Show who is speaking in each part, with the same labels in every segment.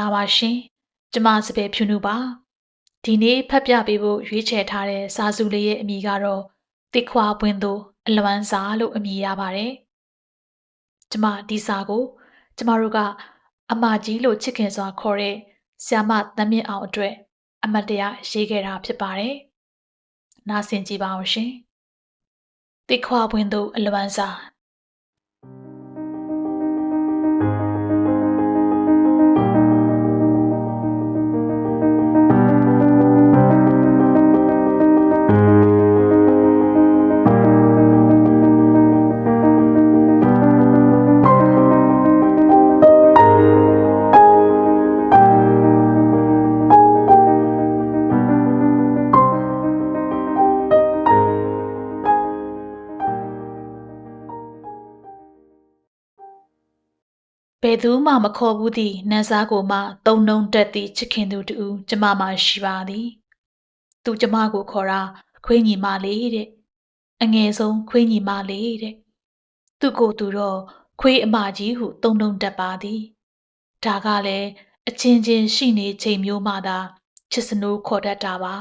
Speaker 1: ္ဂလာပါရှင်ကျမစပယ်ဖြူနုပါဒီနေ့ဖတ်ပြပေးဖို့ရွေးချယ်ထားတဲ့စာစုလေးရဲ့အမည်ကတော့တစ်ခွာပွင့်သူအလွမ်းစာလို့အမည်ရပါတယ်ကျမဒီစာကို ကျမတို့ကအမကြီးလို့ချစ်ခင်စွာခေါ်တဲ့ဆ iam မတမ်းမြင့်အောင်အတွက် အမတ်တရရေးခဲ့တာဖြစ်ပါတယ်နားဆင်ကြည့်ပါအောင်ရှင်တစ်ခွာပွင့်သူအလွမ်းစာ ဘယ်သူမှမခေါ်ဘူးသည့်နန်းစားကိုမှတုံနှုံတက်သည့်ချစ်ခင်သူတူကျမမှရှိပါသည်သူကျမကိုခေါ်တာခွေးညီမလေးတဲ့အငယ်ဆုံးခွေးညီမလေးတဲ့သူကိုသူတော့ခွေးအမကြီးဟုတုံနှုံတက်ပါသည်ဒါကလည်းအချင်းချင်းရှိနေချိန်မျိုးမှသာချစ်စနိုးခေါ်တတ်တာပါ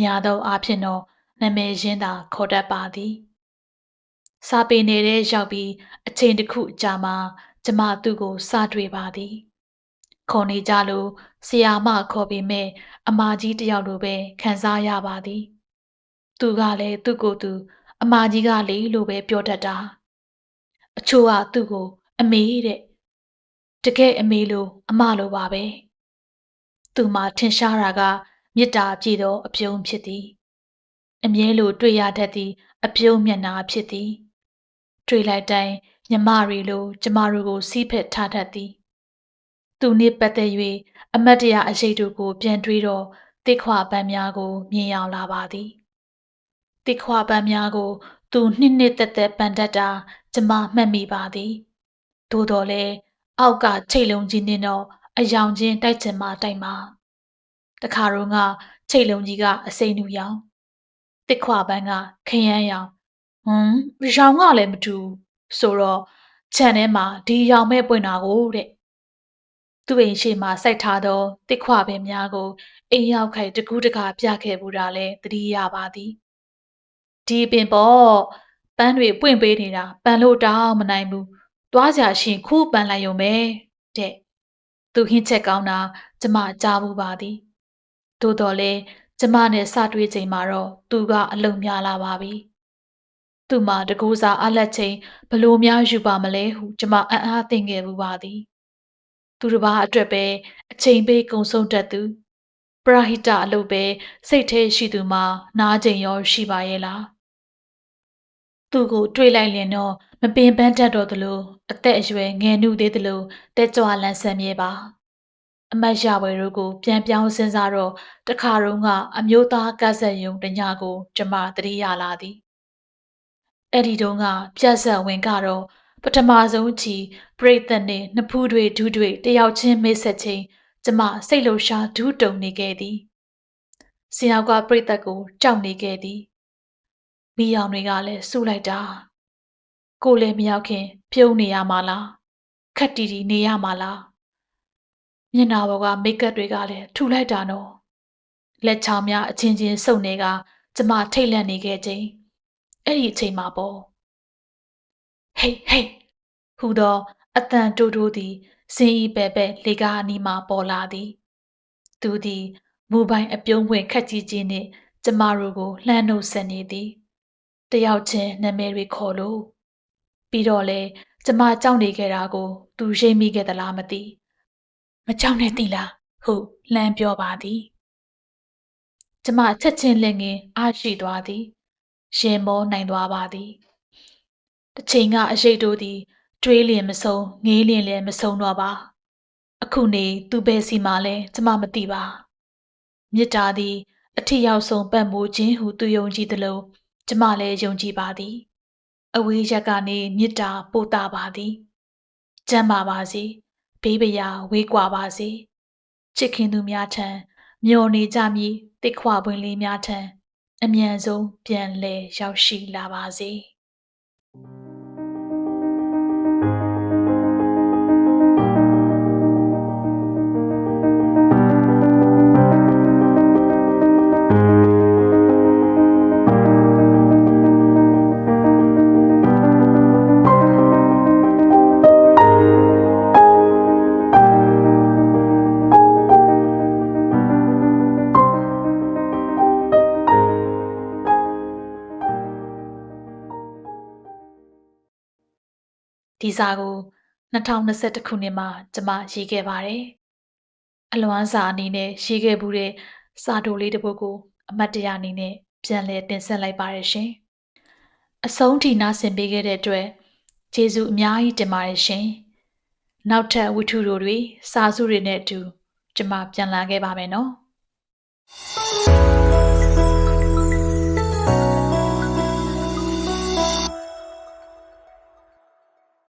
Speaker 1: ညာသောအားဖြင့်တော့နာမည်ရင်းသာခေါ်တတ်ပါသည်စာပေနယ်ထဲရောက်ပြီးအချိန်တစ်ခုကြာမှ ကျမသူ့ကိုစတွေ့ပါသည်ခေါ်နေကြလို့ဆရာမခေါ်ပေမဲ့အမကြီးတယောက်လိုပဲခံစားရပါသည် သူကလည်းသူ့ကိုယ်သူ အမကြီးကလေလို့ပဲပြောတတ်တာအချို့ကသူ့ကို အမေတဲ့တကယ်အမေလိုအမလိုပါပဲသူမှထင်ရှားတာကမေတ္တာပြည့်သောအပြုံးဖြစ်သည် အမြဲလိုတွေ့ရတတ်သည့်အပြုံးမျက်နာဖြစ်သည် တွေ့လိုက်တိုင်း ညမတွေလိုကျမတို့ကိုစီးဖက်ထားတတ်သည် သူနှင့်ပတ်သက်၍အမတ်တရအရေးတို့ကို ပြန်တွေးတော့တိခွာပန်းများကို မြင်ရောက်လာပါသည်တိခွာပန်းများကို သူနှစ်နှစ်သက်သက်ပန်တတ်တာကျမမှတ်မိပါသည်သို့တော်လည်းအောက်ကချိတ်လုံးကြီးနှင်းတော့အယောင်ချင်းတိုက်ချင်မှတိုက်မှာတခါတော့ကချိတ်လုံးကြီးကအစိမ့်နူရောင်တစ်ခွာပန်းကခရမ်းရောင်ဟွန်းရောင်ကလည်းမတူ ဆိုတော့ခြံထဲမှာဒီရောင်မဲ့ပွင့်တာကိုတဲ့သူ့အိမ်ရှိမှစိုက်ထားသောတစ်ခွပင်များကိုအိမ်ရောက်ခိုက်တကူးတကာပြခဲ့ဘူးတာလဲသတိရပါသည်ဒီပင်ပေါ့ပန်းတွေပွင့်ပေးနေတာပန်လို့တောင်းမနိုင်ဘူးသွားကြရှင်ခိုးပန်လိုက်ရုံပဲတဲ့သူဟင်းချက်ကောင်းတာကျမကြားဘူးပါသည်သို့တော်လဲကျမနဲ့စတွေ့ချိန်မှာတော့သူကအလုံများလာပါပြီ သူ့မှာတကူစားအလက်ချင်းဘလို့များယူပါမလဲဟုကျမအံ့အားသင့်ခဲ့ဘူးပါသည်သူတစ်ပါးအတွက်ပဲအချိန်ပေးကုံဆုံးတတ်သူပရာဟိတအလုပ်ပဲစိတ်ထဲရှိသူမှာနားကျင်ရောရှိပါရဲ့လားသူ့ကိုတွေးလိုက်ရင်တော့မပင်ပန်းတတ်တော့သလိုအသက်အရွယ်ငယ်နုသေးသလိုတက်ကြွလန်းဆန်းမြဲပါအမတ်ရဝဲတို့ကိုပြန်ပြောင်းစဉ်းစားတော့တခါတုန်းကအမျိုးသားကဆက်ယုံတညာကို ကျမသတိရလာသည် အဲ့ဒီတုန်းကပြတ်ဆက်ဝင်ကတော့ပထမဆုံးချီပြိသက်နဲ့နှစ်ဖူးတွေဒူးတွေတယောက်ချင်းမိတ်ဆက်ချင်းကျမစိတ်လှရှားဒူးတုံနေခဲ့သည်ဆရာကပြိသက်ကိုကြောက်နေခဲ့သည်မိယောင်တွေကလည်းစူလိုက်တာကိုလည်းမရောက်ခင်ပြုံးနေရမှာလားခက်တီတီနေရမှာလားမျက်နှာပေါ်ကမိတ်ကပ်တွေကလည်းထူလိုက်တာနော်လက်ချောင်းများအချင်းချင်းစုပ်နေကကျမထိတ်လန့်နေခဲ့ခြင်း အဲ့ဒီအချိန်မှာပေါ့ဟေးဟေးဟူသောအတန်တိုးတိုးသည်စင်ဤပဲ့ပဲ့လေကားအနီးမှပေါ်လာသည်သူသည်မူပိုင်အပြုံးဝင်ခက်ကြီးကြီးနှင့်ကျမတို့ကိုလှမ်းနှုတ်ဆက်နေသည်တယောက်ချင်းနာမည်တွေခေါ်လို့ပြီးတော့လေကျမကြောက်နေခဲ့တာကို သူရိပ်မိခဲ့သလားမသိမကြောက်နဲ့တိလားဟုတ်လှမ်းပြောပါသည် ကျမချက်ချင်းလက်ငင်းအားရှိသွားသည် ရင်မောနိုင်သွားပါသည်တစ်ချိန်ကအရေးတို့သည်တွေးလျင်မဆုံးငေးလျင်လည်းမဆုံးတော့ပါအခုနေသူပဲစီမှလဲကျမမသိပါမေတ္တာသည်အထီရောက်ဆုံးပတ်မိုးခြင်းဟုသူယုံကြည်သလိုကျမလည်းယုံကြည်ပါသည် အဝေးရက်ကနေမေတ္တာပို့တာပါသည်ကျမ်းပါပါစေဘေးပရာဝေးကွာပါစေချစ်ခင်သူများထံမျော်နေကြမည်တစ်ခွပွင့်လေးများထံ အမြန်ဆုံးပြန်လည်ရောက်ရှိလာပါစေ။ ဒီစာကို2021ခုနှစ်မှာကျမရေးခဲ့ပါတယ်အလွမ်းစာအနေနဲ့ရေးခဲ့မှုတဲ့စာတိုလေးတစ်ပုဒ်ကိုအမတ်တရအနေနဲ့ပြန်လည်တင်ဆက်လိုက်ပါတယ်ရှင်အဆုံးထိနားဆင်ပေးခဲ့တဲ့အတွက်ကျေးဇူးအများကြီးတင်ပါတယ်ရှင်နောက်ထပ်ဝတ္ထုတို့တွေစာစုတွေနဲ့အတူကျမပြန်လာခဲ့ပါမယ်နော်